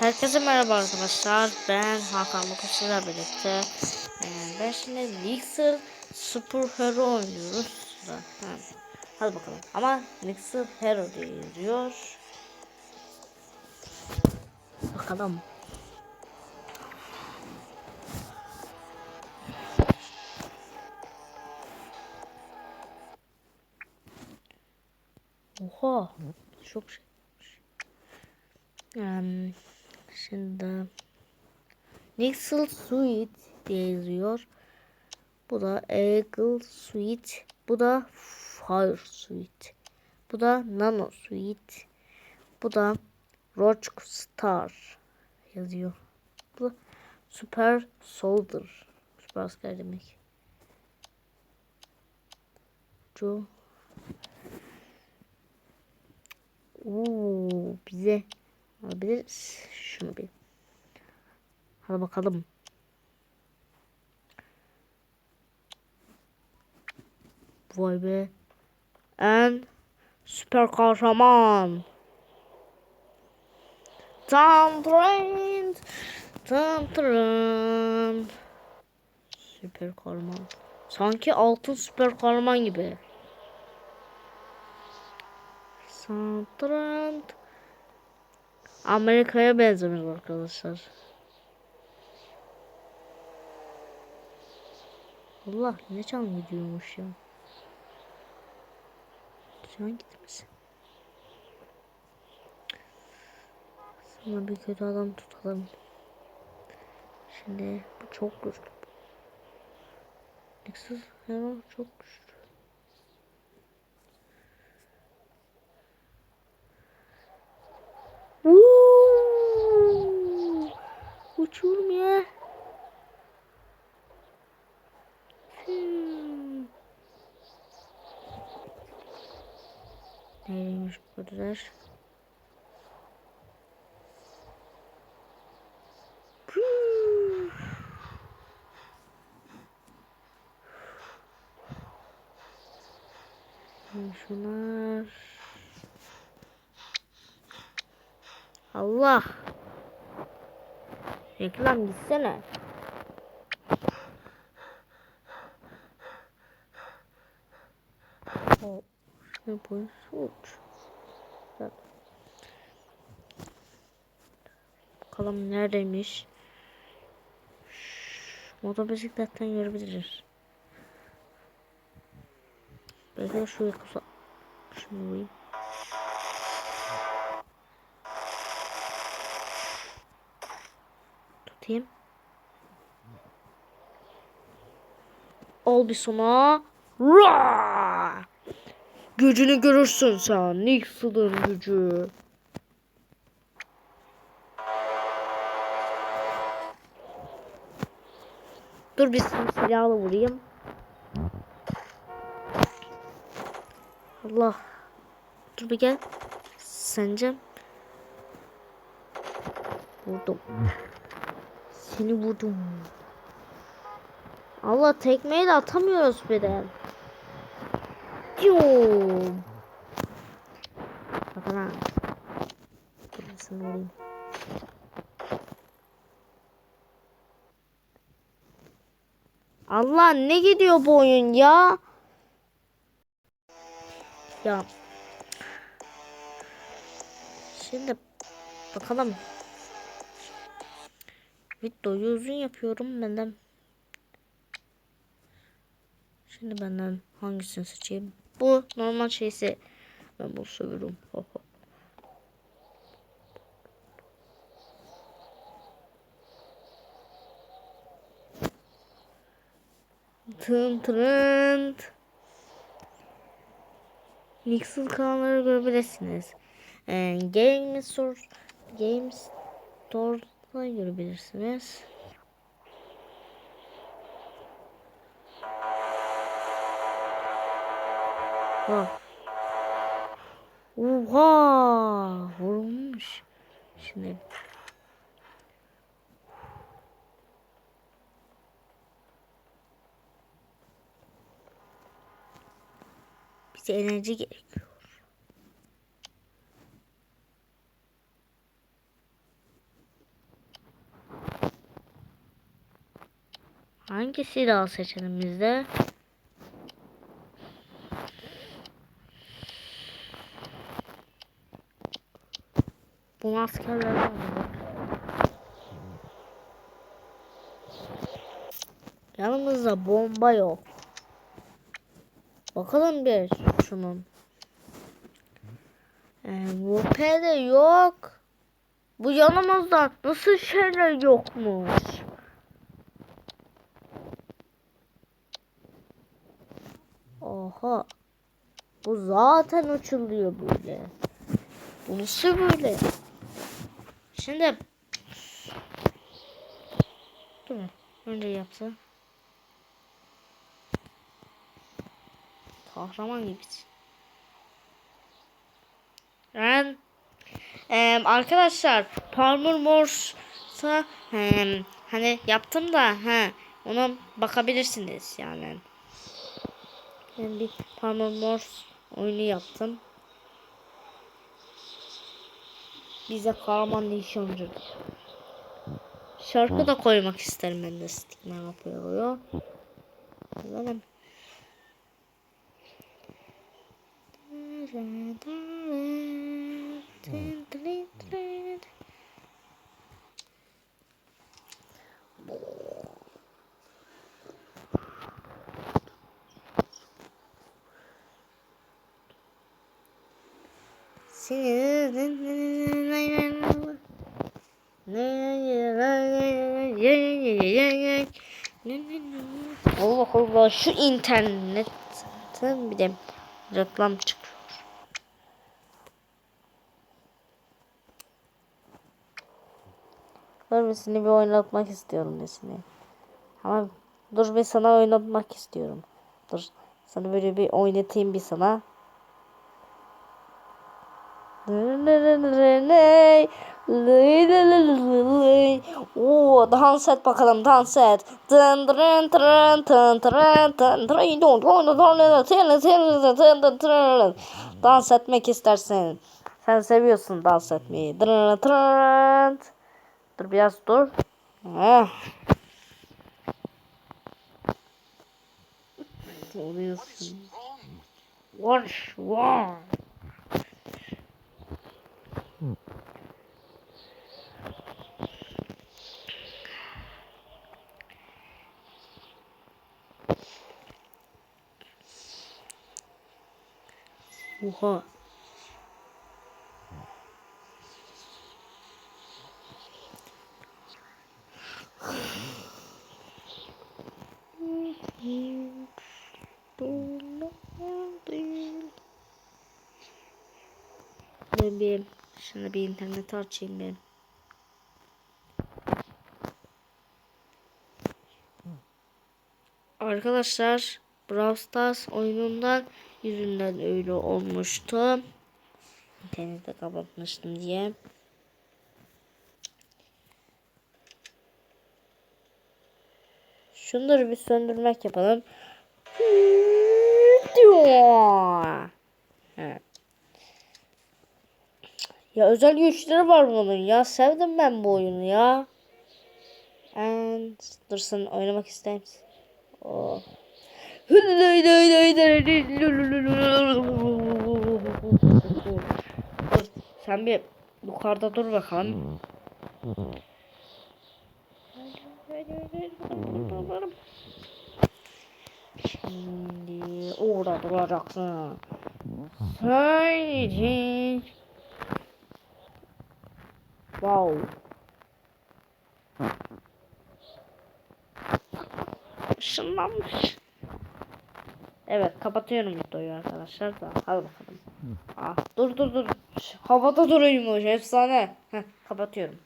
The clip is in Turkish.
Herkese merhaba arkadaşlar. Ben Hakan sizlerle birlikte. Ee, ben şimdi Nixel Super Hero oynuyoruz. Zaten. Hadi bakalım. Ama Nixel Hero diye yazıyor. Bakalım. Oha. Çok şey. Um, şimdi Nixel Suite diye yazıyor. Bu da Eagle Suite. Bu da Fire Suite. Bu da Nano Suite. Bu da Roach Star yazıyor. Bu da Super Soldier. Süper asker demek. Joe. Oo, bize alabiliriz. Şunu bir. Hadi bakalım. Vay be. En süper kahraman. Tam trend. Süper kahraman. Sanki altın süper kahraman gibi. Santrand. Amerika'ya benzemiş arkadaşlar. Allah ne can gidiyormuş ya. Can gitmesin. Sana bir kötü adam tutalım. Şimdi bu çok güçlü. Nexus Hero çok güçlü. Woo! Uçurum ya. Hmm. Neymiş bu kadar? Püh. Şunlar. Allah. Reklam gitsene. O ne bu suç? Bakalım neredeymiş? Motobisikletten görebiliriz. Belki de şuraya kısa. Şunu. Tutayım. Al bir sana. Gücünü görürsün sen. Nixon'ın gücü. Dur bir silahla vurayım. Allah. Dur bir gel. Sence. Vurdum. Seni vurdum. Allah tekmeyi de atamıyoruz birden. Yum. Bakın ha. Burasını. Allah ne gidiyor bu oyun ya? Ya. Şimdi bakalım. Videoyu uzun yapıyorum benden. Şimdi benden hangisini seçeyim? Bu normal şeyse ben bunu seviyorum. Tın tırınt. Nixel kanalları görebilirsiniz. Ee, Game Store Game Store'da görebilirsiniz. Ha. Oha! Vurulmuş. Şimdi bize enerji gerekiyor. Hangi silah seçelim biz de? Bu askerlerden mi? Yanımızda bomba yok. Bakalım bir şunun. Ee, bu de yok. Bu yanımızda nasıl şeyler yokmuş? Oha. Bu zaten uçuluyor böyle. Bu nasıl böyle? Şimdi Dur. Önce yapsa. Kahraman gibisin. Ben Eee, arkadaşlar Palmer Morse'a eee, hani yaptım da he, ona bakabilirsiniz yani. Ben bir Palmer Morse oyunu yaptım. Bize kahraman nişancı. Şarkı da koymak isterim ben de Stickman yapıyor. Benim. Allah Allah şu internetten bir de reklam çıkıyor. Ölmesini bir oynatmak istiyorum desini. Ama dur bir sana oynatmak istiyorum. Dur sana böyle bir oynatayım bir sana. Oo dans et bakalım dans et. Dın dırın tırın tın tırın tın tırın tın tın tın tın tın Dans etmek istersin. Sen seviyorsun dans etmeyi. Dırın tırın. Dur biraz dur. Heh. Oluyorsun. Watch, watch. Oha. Ben şuna bir internet açayım ben. Arkadaşlar Brawl Stars oyunundan yüzünden öyle olmuştu. İnterneti kapatmıştım diye. Şunları bir söndürmek yapalım. Evet. Ya özel güçleri var bunun ya. Sevdim ben bu oyunu ya. And dur sen oynamak ister misin? Oh. Sen bir yukarıda dur bakalım. Şimdi orada duracaksın. Sadece Wow. Işınlanmış. Evet kapatıyorum videoyu arkadaşlar da. Hadi bakalım. Ah, dur dur dur. Havada duruyormuş efsane. Heh, kapatıyorum.